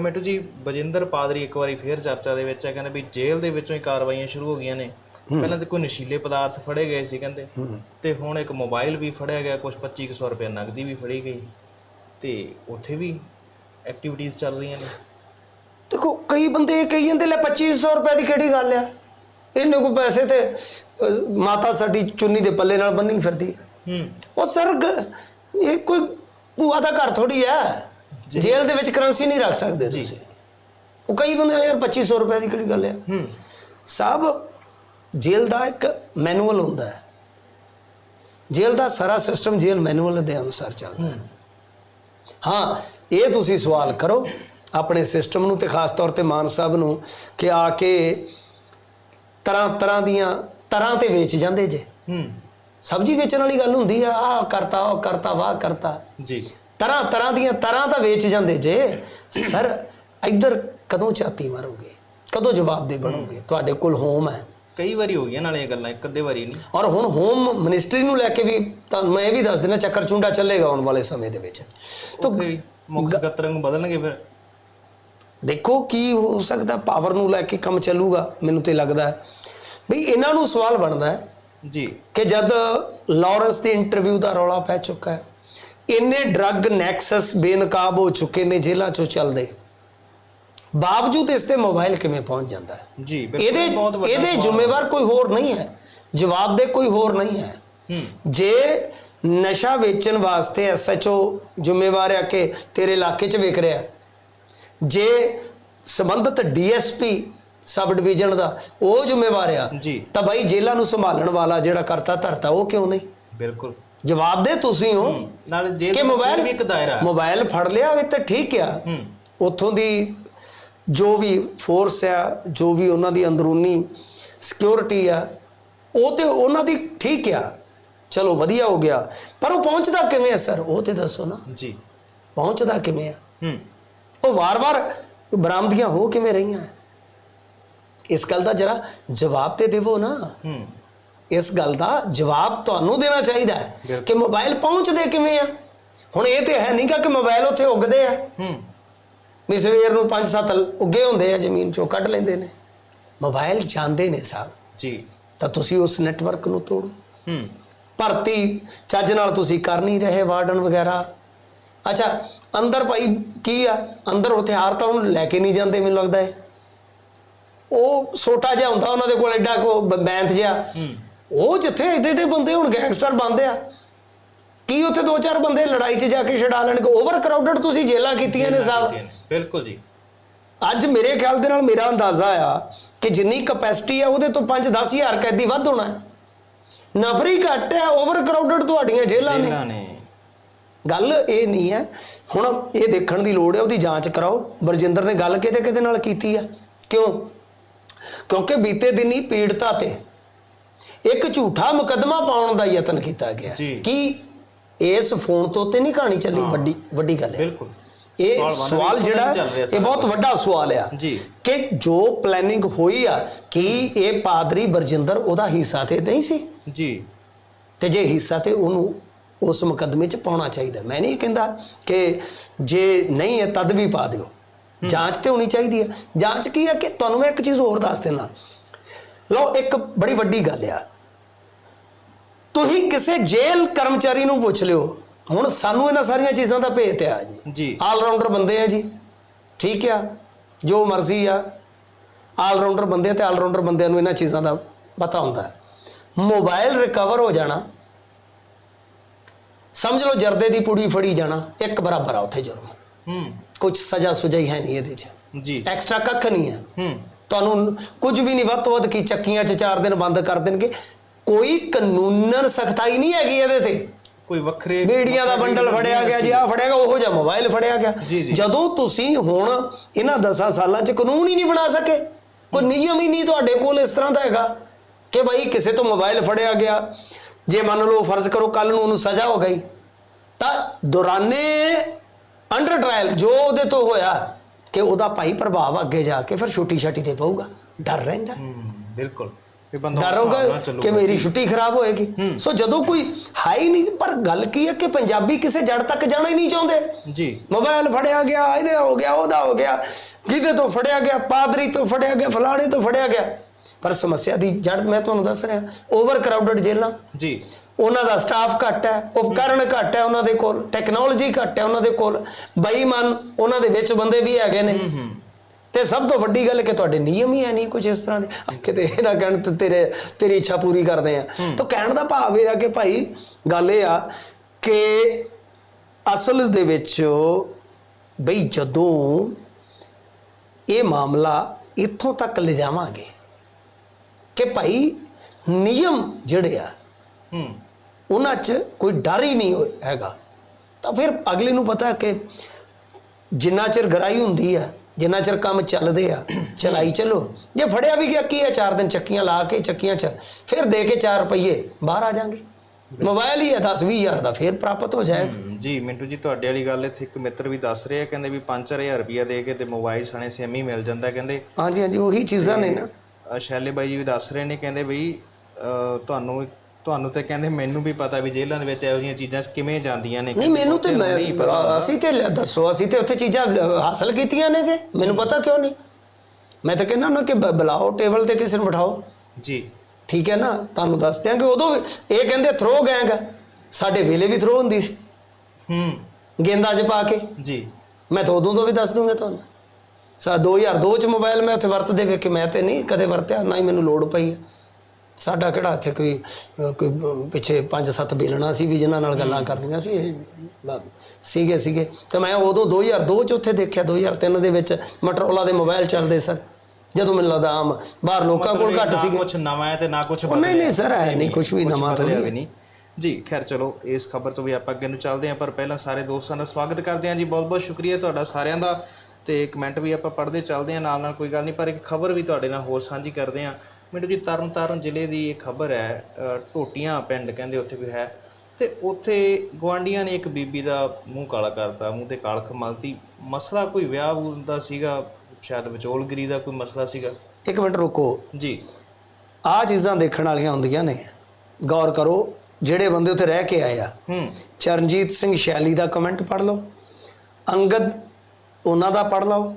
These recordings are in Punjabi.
ਮਿੱਟੂ ਜੀ ਬਜਿੰਦਰ ਪਾਦਰੀ ਇੱਕ ਵਾਰੀ ਫੇਰ ਚਰਚਾ ਦੇ ਵਿੱਚ ਹੈ ਕਹਿੰਦੇ ਵੀ ਜੇਲ੍ਹ ਦੇ ਵਿੱਚੋਂ ਹੀ ਕਾਰਵਾਈਆਂ ਸ਼ੁਰੂ ਹੋ ਗਈਆਂ ਨੇ। ਪਹਿਲਾਂ ਤੇ ਕੋਈ ਨਸ਼ੀਲੇ ਪਦਾਰਥ ਫੜੇ ਗਏ ਸੀ ਕਹਿੰਦੇ। ਤੇ ਹੁਣ ਇੱਕ ਮੋਬਾਈਲ ਵੀ ਫੜਿਆ ਗਿਆ ਕੁਝ 2500 ਰੁਪਏ ਨਗਦੀ ਵੀ ਫੜੀ ਗਈ। ਤੇ ਉੱਥੇ ਵੀ ਐਕਟੀਵਿਟੀਜ਼ ਚੱਲ ਰਹੀਆਂ ਨੇ। ਦੇਖੋ ਕਈ ਬੰਦੇ ਕਹੀ ਜਾਂਦੇ ਲੈ 2500 ਰੁਪਏ ਦੀ ਕਿਹੜੀ ਗੱਲ ਆ? ਇਹਨੇ ਕੋ ਪੈਸੇ ਤੇ ਮਾਤਾ ਸਾਡੀ ਚੁੰਨੀ ਦੇ ਪੱਲੇ ਨਾਲ ਬੰਨੀ ਫਿਰਦੀ। ਆ। ਹੂੰ। ਉਹ ਸਰ ਗ- ਇਹ ਕੋਈ ਭੂਆ ਦਾ ਘਰ ਥੋੜੀ ਆ। ਜੇਲ੍ਹ ਦੇ ਵਿੱਚ ਕਰੰਸੀ ਨਹੀਂ ਰੱਖ ਸਕਦੇ ਤੁਸੀਂ। ਉਹ ਕਈ ਬੰਦੇ ਯਾਰ 2500 ਰੁਪਏ ਦੀ ਕਿਹੜੀ ਗੱਲ ਆ? ਹੂੰ। ਸਭ ਜੇਲ੍ਹ ਦਾ ਇੱਕ ਮੈਨੂਅਲ ਹੁੰਦਾ ਹੈ। ਜੇਲ੍ਹ ਦਾ ਸਾਰਾ ਸਿਸਟਮ ਜੇਲ੍ਹ ਮੈਨੂਅਲ ਦੇ ਅਨੁਸਾਰ ਚੱਲਦਾ ਹੈ। ਹਾਂ। ਇਹ ਤੁਸੀਂ ਸਵਾਲ ਕਰੋ ਆਪਣੇ ਸਿਸਟਮ ਨੂੰ ਤੇ ਖਾਸ ਤੌਰ ਤੇ ਮਾਨ ਸਾਹਿਬ ਨੂੰ ਕਿ ਆ ਕੇ ਤਰ੍ਹਾਂ ਤਰ੍ਹਾਂ ਦੀਆਂ ਤਰ੍ਹਾਂ ਤੇ ਵੇਚ ਜਾਂਦੇ ਜੇ। ਹੂੰ। ਸਬਜ਼ੀ ਵੇਚਣ ਵਾਲੀ ਗੱਲ ਹੁੰਦੀ ਆ ਆ ਕਰਤਾ ਉਹ ਕਰਤਾ ਵਾਹ ਕਰਤਾ। ਜੀ। ਤਰ੍ਹਾਂ ਤਰ੍ਹਾਂ ਦੀਆਂ ਤਰ੍ਹਾਂ ਤਾਂ ਵੇਚ ਜਾਂਦੇ ਜੇ। ਸਰ ਇੱਧਰ ਕਦੋਂ ਚਾਤੀ ਮਾਰੋਗੇ? ਕਦੋਂ ਜਵਾਬ ਦੇ ਬਣੋਗੇ? ਤੁਹਾਡੇ ਕੋਲ ਹੋਮ ਹੈ। ਕਈ ਵਾਰੀ ਹੋ ਗਈਆਂ ਨਾਲੇ ਇਹ ਗੱਲਾਂ ਇੱਕ ਅੱਧੇ ਵਾਰੀ ਨਹੀਂ। ਔਰ ਹੁਣ ਹੋਮ ਮਿਨਿਸਟਰੀ ਨੂੰ ਲੈ ਕੇ ਵੀ ਤੁਹਾਨੂੰ ਮੈਂ ਇਹ ਵੀ ਦੱਸ ਦੇਣਾ ਚੱਕਰ ਚੁੰਡਾ ਚੱਲੇਗਾ ਆਉਣ ਵਾਲੇ ਸਮੇਂ ਦੇ ਵਿੱਚ। ਤਾਂ ਮੁੱਖ ਸਕੱਤਰ ਨੂੰ ਬਦਲਣਗੇ ਫਿਰ। ਦੇਖੋ ਕੀ ਹੋ ਸਕਦਾ ਪਾਵਰ ਨੂੰ ਲੈ ਕੇ ਕੰਮ ਚੱਲੂਗਾ ਮੈਨੂੰ ਤੇ ਲੱਗਦਾ ਹੈ। ਵੀ ਇਹਨਾਂ ਨੂੰ ਸਵਾਲ ਬਣਦਾ ਹੈ ਜੀ। ਕਿ ਜਦ ਲਾਰੈਂਸ ਦੀ ਇੰਟਰਵਿਊ ਦਾ ਰੌਲਾ ਪੈ ਚੁੱਕਾ ਹੈ ਇੰਨੇ ਡਰੱਗ ਨੈਕਸਸ ਬੇਨਕਾਬ ਹੋ ਚੁੱਕੇ ਨੇ ਜੇਲ੍ਹਾਂ ਚੋਂ ਚੱਲਦੇ। ਬਾਵਜੂਦ ਇਸ ਤੇ ਮੋਬਾਈਲ ਕਿਵੇਂ ਪਹੁੰਚ ਜਾਂਦਾ ਹੈ? ਜੀ ਇਹਦੇ ਇਹਦੇ ਜ਼ਿੰਮੇਵਾਰ ਕੋਈ ਹੋਰ ਨਹੀਂ ਹੈ। ਜਵਾਬ ਦੇ ਕੋਈ ਹੋਰ ਨਹੀਂ ਹੈ। ਜੇ ਨਸ਼ਾ ਵੇਚਣ ਵਾਸਤੇ ਐਸਐਚਓ ਜ਼ਿੰਮੇਵਾਰ ਹੈ ਕਿ ਤੇਰੇ ਇਲਾਕੇ 'ਚ ਵਿਕ ਰਿਹਾ ਜੇ ਸੰਬੰਧਿਤ ਡੀਐਸਪੀ ਸਬ ਡਿਵੀਜ਼ਨ ਦਾ ਉਹ ਜ਼ਿੰਮੇਵਾਰ ਆ ਤਾਂ ਬਾਈ ਜੇਲ੍ਹਾਂ ਨੂੰ ਸੰਭਾਲਣ ਵਾਲਾ ਜਿਹੜਾ ਕਰਤਾ ਧਰਤਾ ਉਹ ਕਿਉਂ ਨਹੀਂ? ਬਿਲਕੁਲ। ਜਵਾਬ ਦੇ ਤੁਸੀਂ ਹੋ। ਨਾਲੇ ਜੇਲ੍ਹ ਕਿ ਮੋਬਾਈਲ ਵੀ ਇੱਕ ਦਾਇਰਾ। ਮੋਬਾਈਲ ਫੜ ਲਿਆ ਹੋਵੇ ਤਾਂ ਠੀਕ ਆ। ਉੱਥੋਂ ਦੀ ਜੋ ਵੀ ਫੋਰਸ ਆ ਜੋ ਵੀ ਉਹਨਾਂ ਦੀ ਅੰਦਰੂਨੀ ਸਿਕਿਉਰਿਟੀ ਆ ਉਹ ਤੇ ਉਹਨਾਂ ਦੀ ਠੀਕ ਆ। ਚਲੋ ਵਧੀਆ ਹੋ ਗਿਆ। ਪਰ ਉਹ ਪਹੁੰਚਦਾ ਕਿਵੇਂ ਆ ਸਰ ਉਹ ਤੇ ਦੱਸੋ ਨਾ। ਜੀ। ਪਹੁੰਚਦਾ ਕਿਵੇਂ ਆ? ਹੂੰ। ਉਹ ਵਾਰ-ਵਾਰ ਬਰਾਮਦੀਆਂ ਹੋ ਕਿਵੇਂ ਰਹੀਆਂ? ਇਸ ਗੱਲ ਦਾ ਜਰਾ ਜਵਾਬ ਤੇ ਦੇਵੋ ਨਾ। ਹੂੰ। ਇਸ ਗੱਲ ਦਾ ਜਵਾਬ ਤੁਹਾਨੂੰ ਦੇਣਾ ਚਾਹੀਦਾ ਹੈ। ਕਿ ਮੋਬਾਈਲ ਪਹੁੰਚਦੇ ਕਿਵੇਂ ਆ? ਹੁਣ ਇਹ ਤੇ ਹੈ ਨਹੀਂਗਾ ਕਿ ਮੋਬਾਈਲ ਉੱਥੇ ਉੱਗਦੇ ਆ। ਹੂੰ। ਵੀ ਸਵੇਰ ਨੂੰ 5-7 ਉੱਗੇ ਹੁੰਦੇ ਆ ਜ਼ਮੀਨ ਚੋਂ ਕੱਢ ਲੈਂਦੇ ਨੇ। ਮੋਬਾਈਲ ਜਾਂਦੇ ਨੇ ਸਾਹਿਬ ਜੀ। ਤਾਂ ਤੁਸੀਂ ਉਸ ਨੈਟਵਰਕ ਨੂੰ ਤੋੜੋ। ਹੂੰ। ਭਰਤੀ ਚੱਜ ਨਾਲ ਤੁਸੀਂ ਕਰ ਨਹੀਂ ਰਹੇ ਵਾਰਡਨ ਵਗੈਰਾ। ਅੱਛਾ ਅੰਦਰ ਭਾਈ ਕੀ ਆ? ਅੰਦਰ ਹਥਿਆਰ ਤਾਂ ਉਹਨੂੰ ਲੈ ਕੇ ਨਹੀਂ ਜਾਂਦੇ ਮੈਨੂੰ ਲੱਗਦਾ ਹੈ ਉਹ ਛੋਟਾ ਜਿਹਾ ਹੁੰਦਾ ਉਹਨਾਂ ਦੇ ਕੋਲ ਐਡਾ ਕੋ ਬ- ਬੈਂਤ ਜਿਹਾ। ਹੂੰ। ਉਹ ਜਿੱਥੇ ਏਡੇ ਏਡੇ ਬੰਦੇ ਹੁਣ ਗੈਂਗਸਟਰ ਬੰਦੇ ਆ ਕੀ ਉੱਥੇ ਦੋ ਚਾਰ ਬੰਦੇ ਲੜਾਈ 'ਚ ਜਾ ਕੇ ਛਡਾ ਲੈਣਗੇ? ਓਵਰ ਕਰਾਊਡਡ ਤੁਸੀਂ ਜੇਲਾਂ ਕੀਤੀਆਂ ਨੇ ਸਾਹਿਬ ਬਿਲਕੁਲ ਜੀ। ਅੱਜ ਮੇਰੇ ਖਿਆਲ ਦੇ ਨਾਲ ਮੇਰਾ ਅੰਦਾਜ਼ਾ ਆ ਕਿ ਜਿੰਨੀ ਕਪੈਸਿਟੀ ਆ ਉਹਦੇ ਤੋਂ 5-10 ਹਜ਼ਾਰ ਕੈਦੀ ਵੱਧ ਹੋਣਾ। ਨਫਰੀ ਘੱਟ ਹੈ ਓਵਰ ਕਰਾਊਡਡ ਤੁਹਾਡੀਆਂ ਨੇ। ਜੇਲ੍ਹਾਂ ਨੇ। ਗੱਲ ਇਹ ਨਹੀਂ ਹੈ ਹੁਣ ਇਹ ਦੇਖਣ ਦੀ ਲੋੜ ਹੈ ਉਹਦੀ ਜਾਂਚ ਕਰਾਓ। ਬਰਜਿੰਦਰ ਨੇ ਗੱਲ ਕਿਤੇ ਕਿਤੇ ਨਾਲ ਕੀਤੀ ਆ? ਕਿਉਂ? ਕਿਉਂਕਿ ਬੀਤੇ ਦਿਨੀ ਪੀੜਤਾ ਤੇ ਇੱਕ ਝੂਠਾ ਮੁਕੱਦਮਾ ਪਾਉਣ ਦਾ ਯਤਨ ਕੀਤਾ ਗਿਆ। ਜੀ। ਕੀ ਇਸ ਫੋਨ ਤੋਂ ਤੇ ਨਹੀਂ ਕਹਾਣੀ ਚੱਲੀ? ਵੱਡੀ ਵੱਡੀ ਗੱਲ ਹੈ। ਬਿਲਕੁਲ। ਇਹ ਸਵਾਲ ਜਿਹੜਾ ਚੱਲ ਰਿਹਾ ਇਹ ਸਾਰਾ ਬਹੁਤ ਵੱਡਾ ਸਵਾਲ ਆ ਜੀ। ਕਿ ਜੋ ਪਲੈਨਿੰਗ ਹੋਈ ਆ ਕਿ ਇਹ ਪਾਦਰੀ ਬਰਜਿੰਦਰ ਉਹਦਾ ਹਿੱਸਾ ਤੇ ਨਹੀਂ ਸੀ? ਜੀ। ਤੇ ਜੇ ਹਿੱਸਾ ਤੇ ਉਹਨੂੰ ਉਸ ਮੁਕੱਦਮੇ 'ਚ ਪਾਉਣਾ ਚਾਹੀਦਾ। ਮੈਂ ਨਹੀਂ ਕਹਿੰਦਾ ਕਿ ਜੇ ਨਹੀਂ ਹੈ ਤਦ ਵੀ ਪਾ ਦਿਓ। ਜਾਂਚ ਤੇ ਹੋਣੀ ਚਾਹੀਦੀ ਹੈ ਜਾਂਚ ਕੀ ਹੈ ਕਿ ਤੁਹਾਨੂੰ ਮੈਂ ਇੱਕ ਚੀਜ਼ ਹੋਰ ਦੱਸ ਦਿੰਦਾ। ਲਓ ਇੱਕ ਬੜੀ ਵੱਡੀ ਗੱਲ ਆ। ਤੁਸੀਂ ਕਿਸੇ ਜੇਲ੍ਹ ਕਰਮਚਾਰੀ ਨੂੰ ਪੁੱਛ ਲਿਓ ਹੁਣ ਸਾਨੂੰ ਇਹਨਾਂ ਸਾਰੀਆਂ ਚੀਜ਼ਾਂ ਦਾ ਭੇਤ ਆ ਜੀ। ਜੀ। ਆਲ ਰਾਉਂਡਰ ਬੰਦੇ ਆ ਜੀ। ਠੀਕ ਆ ਜੋ ਮਰਜ਼ੀ ਆ। ਆਲ ਰਾਉਂਡਰ ਬੰਦੇ ਤੇ ਆਲ ਰਾਉਂਡਰ ਬੰਦਿਆਂ ਨੂੰ ਇਹਨਾਂ ਚੀਜ਼ਾਂ ਦਾ ਪਤਾ ਹੁੰਦਾ ਹੈ। ਮੋਬਾਈਲ ਰਿਕਵਰ ਹੋ ਜਾਣਾ। ਸਮਝ ਲਓ ਜਰਦੇ ਦੀ ਪੁੜੀ ਫੜੀ ਜਾਣਾ। ਇੱਕ ਬਰਾਬਰ ਆ ਉੱਥੇ ਜੁਰਮ। ਹੂੰ। ਕੁਝ ਸਜ਼ਾ ਸੁਜਾ ਹੀ ਹੈ ਨਹੀਂ ਇਹਦੇ 'ਚ। ਜੀ। ਐਕਸਟਰਾ ਕੱਖ ਨਹੀਂ ਹੈ। ਹੂੰ। ਤੁਹਾਨੂੰ ਕੁਝ ਵੀ ਨਹੀਂ ਵੱਧ ਤੋਂ ਵੱਧ ਕੀ ਚੱਕੀਆਂ 'ਚ 4 ਦਿਨ ਬੰਦ ਕਰ ਦੇਣਗੇ। ਕੋਈ ਕਾਨੂੰਨਨ ਸਖਤਾਈ ਨਹੀਂ ਹੈਗੀ ਇਹਦੇ ਤੇ। ਕੋਈ ਵੱਖਰੇ ਬੀੜੀਆਂ ਦਾ ਬੰਡਲ ਫੜਿਆ ਗਿਆ ਜੀ ਆ ਫੜਿਆ ਗਿਆ ਉਹੋ ਜਿਹਾ ਮੋਬਾਈਲ ਫੜਿਆ ਗਿਆ। ਜਦੋਂ ਤੁਸੀਂ ਹੁਣ ਇਹਨਾਂ 10 ਸਾਲਾਂ 'ਚ ਕਾਨੂੰਨ ਹੀ ਨਹੀਂ ਬਣਾ ਸਕੇ ਕੋਈ ਨਿਯਮ ਹੀ ਨਹੀਂ ਤੁਹਾਡੇ ਕੋਲ ਇਸ ਤਰ੍ਹਾਂ ਦਾ ਹੈਗਾ ਕਿ ਭਾਈ ਕਿਸੇ ਤੋਂ ਮੋਬਾਈਲ ਫੜਿਆ ਗਿਆ। ਜੇ ਮੰਨ ਲਓ ਫਰਜ਼ ਕਰੋ ਕੱਲ ਨੂੰ ਉਹਨੂੰ ਸਜ਼ਾ ਹੋ ਗਈ ਤਾਂ ਦੌਰਾਨੇ ਅੰਡਰ ਟ੍ਰਾਇਲ ਜੋ ਉਹਦੇ ਤੋਂ ਹੋਇਆ ਕਿ ਉਹਦਾ ਭਾਈ ਪ੍ਰਭਾਵ ਅੱਗੇ ਜਾ ਕੇ ਫਿਰ ਛੁੱਟੀ ਛਾਟੀ ਤੇ ਪਊਗਾ। ਡਰ ਰਹਿੰਦਾ। ਹੂੰ ਬਿਲਕੁਲ। ਵੀ ਬੰਦਾ ਡਰ ਨਾਲ ਕਿ। ਮੇਰੀ ਛੁੱਟੀ ਖਰਾਬ ਹੋਏਗੀ। ਸੋ ਜਦੋਂ ਕੋਈ ਹੈ ਹੀ ਨਹੀਂ ਪਰ ਗੱਲ ਕੀ ਹੈ ਕਿ ਪੰਜਾਬੀ ਕਿਸੇ ਜੜ ਤੱਕ ਜਾਣਾ ਹੀ ਨਹੀਂ ਚਾਹੁੰਦੇ। ਜੀ। ਮੋਬਾਈਲ ਫੜਿਆ ਗਿਆ ਇਹਦੇ ਹੋ ਗਿਆ ਉਹਦਾ ਹੋ ਗਿਆ ਕਿਹਦੇ ਤੋਂ ਫੜਿਆ ਗਿਆ ਪਾਦਰੀ ਤੋਂ ਫੜਿਆ ਗਿਆ ਫਲਾਣੇ ਤੋਂ ਫੜਿਆ ਗਿਆ। ਪਰ ਸਮੱਸਿਆ ਦੀ ਜੜ ਮੈਂ ਤੁਹਾਨੂੰ ਦੱਸ ਰਿਹਾ ਓਵਰ ਕਰਾਊਡਡ ਜੇਲ੍ਹਾਂ। ਜੀ। ਉਹਨਾਂ ਦਾ ਸਟਾਫ ਘੱਟ ਹੈ ਉਪਕਰਨ ਘੱਟ ਹੈ ਉਹਨਾਂ ਦੇ ਕੋਲ ਟੈਕਨੋਲੋਜੀ ਘੱਟ ਹੈ ਉਹਨਾਂ ਦੇ ਕੋਲ। ਬੇਈਮਾਨ ਉਹਨਾਂ ਦੇ ਵਿੱਚ ਬੰਦੇ ਵੀ ਹੈਗੇ ਨੇ। ਤੇ ਸਭ ਤੋਂ ਵੱਡੀ ਗੱਲ ਕਿ ਤੁਹਾਡੇ ਨਿਯਮ ਹੀ ਹੈ ਨਹੀਂ ਕੁਝ ਇਸ ਤਰ੍ਹਾਂ ਦੇ। ਕਿਤੇ ਇਹ ਨਾ ਕਹਿਣ ਤੇ ਤੇਰੇ ਤੇਰੀ ਇੱਛਾ ਪੂਰੀ ਕਰਦੇ ਆ। ਤਾਂ ਕਹਿਣ ਦਾ ਭਾਵ ਇਹ ਆ ਕਿ ਭਾਈ ਗੱਲ ਇਹ ਆ ਕਿ ਅਸਲ ਦੇ ਵਿੱਚ ਬਈ ਜਦੋਂ ਇਹ ਮਾਮਲਾ ਇੱਥੋਂ ਤੱਕ ਲਿਜਾਵਾਂਗੇ ਕਿ ਭਾਈ ਨਿਯਮ ਜਿਹੜੇ ਆ ਹੂੰ। ਉਹਨਾਂ 'ਚ ਕੋਈ ਡਰ ਹੀ ਨਹੀਂ ਹੈਗਾ। ਤਾਂ ਫਿਰ ਅਗਲੇ ਨੂੰ ਪਤਾ ਕਿ ਜਿੰਨਾ ਚਿਰ ਗਰਾਈ ਹੁੰਦੀ ਆ ਜਿੰਨਾ ਚਿਰ ਕੰਮ ਚੱਲਦੇ ਆ ਚਲਾਈ ਚੱਲੋ। ਜੇ ਫੜਿਆ ਵੀ ਗਿਆ ਕੀ ਆ? ਚਾਰ ਦਿਨ ਚੱਕੀਆਂ ਲਾ ਕੇ ਚੱਕੀਆਂ 'ਚ। ਫਿਰ ਦੇ ਕੇ 4 ਰੁਪਏ ਬਾਹਰ ਆ ਜਾਣਗੇ ਮੋਬਾਈਲ ਹੀ ਆ 10 20 ਹਜ਼ਾਰ ਦਾ ਫਿਰ ਪ੍ਰਾਪਤ ਹੋ ਹਮ, ਜੀ ਮਿੰਟੂ ਜੀ ਤੁਹਾਡੇ ਵਾਲੀ ਗੱਲ ਇੱਥੇ ਇੱਕ ਮਿੱਤਰ ਵੀ ਦੱਸ ਰਿਹਾ ਕਹਿੰਦੇ ਵੀ 5000 ਰੁਪਇਆ ਦੇ ਕੇ ਤੇ ਮੋਬਾਈਲ ਸਾਣੇ ਸਿਮ ਹੀ ਮਿਲ ਜਾਂਦਾ ਕਹਿੰਦੇ। ਹਾਂਜੀ ਹਾਂਜੀ ਉਹੀ ਚੀਜ਼ਾਂ ਨੇ ਨਾ। ਸ਼ੈਲੇ ਬਾਈ ਜੀ ਵੀ ਦੱਸ ਰਹੇ ਨੇ ਕਹਿੰਦੇ ਅ, ਤੁਹਾਨੂੰ ਤੁਹਾਨੂੰ ਤੇ ਕਹਿੰਦੇ ਮੈਨੂੰ ਵੀ ਪਤਾ ਵੀ ਜੇਲ੍ਹਾਂ ਦੇ ਵਿੱਚ ਇਹੋ ਜਿਹੀਆਂ ਚੀਜ਼ਾਂ ਕਿਵੇਂ ਜਾਂਦੀਆਂ ਨੇ ਨਹੀਂ ਮੈਨੂੰ ਤੇ ਮੈਂ ਅਸੀਂ ਤੇ ਦੱਸੋ ਅਸੀਂ ਤੇ ਉੱਥੇ ਚੀਜ਼ਾਂ ਹਾਸਲ ਕੀਤੀਆਂ ਨੇ ਕਿ ਮੈਨੂੰ ਪਤਾ ਕਿਉਂ ਨਹੀਂ? ਮੈਂ ਤਾਂ ਕਹਿੰਦਾ ਨਾ ਕਿ ਬੁਲਾਓ ਟੇਬਲ ਤੇ ਕਿਸੇ ਨੂੰ ਬਿਠਾਓ। ਜੀ। ਠੀਕ ਹੈ ਨਾ? ਤੁਹਾਨੂੰ ਦੱਸ ਦਿਆਂ ਕਿ ਉਦੋਂ ਇਹ ਕਹਿੰਦੇ ਥਰੋ ਗੈਂਗ। ਸਾਡੇ ਵੇਲੇ ਵੀ ਥਰੋ ਹੁੰਦੀ ਸੀ। ਹੂੰ। ਗੇਂਦਾਂ 'ਚ ਪਾ ਕੇ। ਜੀ। ਮੈਂ ਤਾਂ ਉਦੋਂ ਤੋਂ ਵੀ ਦੱਸ ਦੂੰਗਾ ਤੁਹਾਨੂੰ। ਸਾ 2002 ਚ ਮੋਬਾਈਲ ਮੈਂ ਉੱਥੇ ਵਰਤਦੇ ਵੇਖ। ਕੇ ਮੈਂ ਤੇ ਨਹੀਂ ਕਦੇ ਵਰਤਿਆ ਨਾ ਹੀ ਮੈਨੂੰ ਲੋੜ ਪਈ ਹੈ ਸਾਡਾ ਕਿਹੜਾ ਇੱਥੇ ਕੋਈ ਕੋਈ ਪਿੱਛੇ 5-7 ਬੇਲਣਾ ਸੀ ਵੀ ਜਿਨ੍ਹਾਂ ਨਾਲ ਗੱਲਾਂ ਕਰਨੀਆਂ ਸੀ ਇਹ ਸੀਗੇ ਸੀਗੇ। ਤੇ ਮੈਂ ਉਦੋਂ 2002 ਚ ਉੱਥੇ ਦੇਖਿਆ 2003 ਦੇ ਵਿੱਚ ਮਟਰੋਲਾ ਦੇ ਮੋਬਾਈਲ ਚੱਲਦੇ ਸਨ। ਜਦੋਂ ਮੈਨੂੰ ਲੱਗਦਾ ਆਮ ਬਾਹਰ ਲੋਕਾਂ ਕੋਲ ਘੱਟ ਸੀਗੇ। ਕੁਝ ਨਵਾਂ ਹੈ ਤੇ ਨਾ ਕੁਝ ਨਹੀਂ ਨਹੀਂ ਸਰ ਹੈ ਨਹੀਂ ਕੁਝ ਵੀ ਨਵਾਂ ਤਾਂ ਬਦਲਿਆ ਨਹੀਂ। ਜੀ ਖੈਰ ਚਲੋ ਇਸ ਖਬਰ ਤੋਂ ਵੀ ਆਪਾਂ ਅੱਗੇ ਨੂੰ ਚੱਲਦੇ ਹਾਂ ਪਰ ਪਹਿਲਾਂ ਸਾਰੇ ਦੋਸਤਾਂ ਦਾ ਸਵਾਗਤ ਕਰਦੇ ਹਾਂ ਜੀ। ਬਹੁਤ ਬਹੁਤ ਸ਼ੁਕਰੀਆ ਤੁਹਾਡਾ ਸਾਰਿਆਂ ਦਾ। ਤੇ ਕਮੈਂਟ ਵੀ ਆਪਾਂ ਪੜ੍ਹਦੇ ਚੱਲਦੇ ਹਾਂ ਨਾਲ ਨਾਲ ਕੋਈ ਗੱਲ ਨਹੀਂ ਪਰ ਇੱਕ ਖਬਰ ਵੀ ਤੁਹਾਡੇ ਨਾਲ ਹੋਰ ਸਾਂਝੀ ਕਰਦੇ ਹਾਂ। ਮੈਨੂੰ ਜੀ ਤਰਨਤਾਰਨ ਜ਼ਿਲ੍ਹੇ ਦੀ ਇਹ ਖਬਰ ਹੈ ਟੋਟੀਆਂ ਪਿੰਡ ਕਹਿੰਦੇ ਉੱਥੇ ਵੀ ਹੈ। ਤੇ ਉੱਥੇ ਗਵਾਂਡੀਆਂ ਨੇ ਇੱਕ ਬੀਬੀ ਦਾ ਮੂੰਹ ਕਾਲਾ ਕਰਤਾ ਮੂੰਹ ਤੇ ਕਾਲਖ ਮਲਤੀ। ਮਸਲਾ ਕੋਈ ਵਿਆਹ ਦਾ ਸੀਗਾ? ਸ਼ਾਇਦ ਵਿਚੋਲਗਰੀ ਦਾ ਕੋਈ ਮਸਲਾ ਸੀਗਾ? ਇੱਕ ਮਿੰਟ ਰੁਕੋ। ਜੀ। ਆਹ ਚੀਜ਼ਾਂ ਦੇਖਣ ਵਾਲੀਆਂ ਹੁੰਦੀਆਂ ਨੇ। ਗੌਰ ਕਰੋ ਜਿਹੜੇ ਬੰਦੇ ਉੱਥੇ ਰਹਿ ਕੇ ਆਏ ਆ ਹੂੰ। ਚਰਨਜੀਤ ਸਿੰਘ ਸ਼ੈਲੀ ਦਾ ਕਮੈਂਟ ਪੜ੍ਹ ਲਓ। ਅੰਗਦ ਉਹਨਾਂ ਦਾ ਪੜ੍ਹ ਲਓ।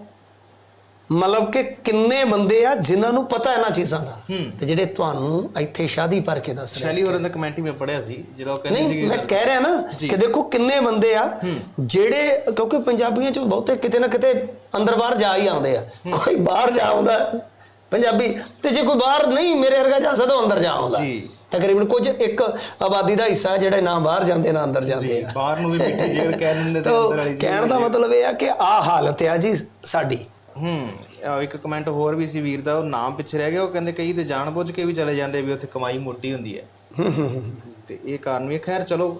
ਮਤਲਬ ਕਿ ਕਿੰਨੇ ਬੰਦੇ ਆ ਜਿਨ੍ਹਾਂ ਨੂੰ ਪਤਾ ਇਹਨਾਂ ਚੀਜ਼ਾਂ ਦਾ। ਤੇ ਜਿਹੜੇ ਤੁਹਾਨੂੰ ਇੱਥੇ ਸ਼ਾਦੀ ਭਰ ਕੇ ਦੱਸ ਰਹੇ ਸ਼ੈਲੀ ਹੋਰਾਂ ਦਾ ਕਮੈਂਟ ਮੈਂ ਪੜਿਆ ਸੀ ਜਿਹੜਾ ਉਹ ਕਹਿੰਦੇ ਨਹੀਂ ਸੀ ਮੈਂ ਕਹਿ ਰਿਹਾ ਨਾ ਕਿ ਦੇਖੋ ਕਿੰਨੇ ਬੰਦੇ ਆ ਜਿਹੜੇ ਕਿਉਂਕਿ ਪੰਜਾਬੀਆਂ ਚੋਂ ਬਹੁਤੇ ਕਿਤੇ ਨਾ ਕਿਤੇ ਅੰਦਰ ਬਾਹਰ ਜਾ ਹੀ ਆਉਂਦੇ ਆ। ਕੋਈ ਬਾਹਰ ਜਾ ਆਉਂਦਾ ਪੰਜਾਬੀ ਤੇ ਜੇ ਕੋਈ ਬਾਹਰ ਨਹੀਂ ਮੇਰੇ ਵਰਗਾ ਜਾ ਸਕਦਾ ਅੰਦਰ ਜਾ ਆਉਂਦਾ। ਜੀ। ਤਕਰੀਬਨ ਕੁਝ ਇੱਕ ਆਬਾਦੀ ਦਾ ਹਿੱਸਾ ਜਿਹੜੇ ਨਾ ਬਾਹਰ ਜਾਂਦੇ ਨਾ ਅੰਦਰ ਜਾਂਦੇ ਆ। ਬਾਹਰ ਨੂੰ ਵੀ ਮਿੱਠੀ ਜੇਲ੍ਹ ਕਹਿ ਦਿੰਦੇ ਤੇ ਤਾਂ ਅੰਦਰ ਵਾਲੀ ਕਹਿਣ ਦਾ ਮਤਲਬ ਇਹ ਆ ਕਿ ਆ ਹਾਲਤ ਆ ਜੀ ਸਾਡੀ। ਹੂੰ। ਆਹ ਇੱਕ ਕਮੈਂਟ ਹੋਰ ਵੀ ਸੀ ਵੀਰ ਦਾ ਉਹ ਨਾਮ ਪਿੱਛੇ ਰਹਿ ਗਿਆ ਉਹ ਕਹਿੰਦੇ ਕਈ ਤੇ ਜਾਣਬੁੱਝ ਕੇ ਵੀ ਚਲੇ ਜਾਂਦੇ ਵੀ ਉੱਥੇ ਕਮਾਈ ਮੋਟੀ ਹੁੰਦੀ ਹੈ। ਤੇ ਇਹ ਕਾਰਨ ਵੀ ਹੈ। ਖੈਰ ਚਲੋ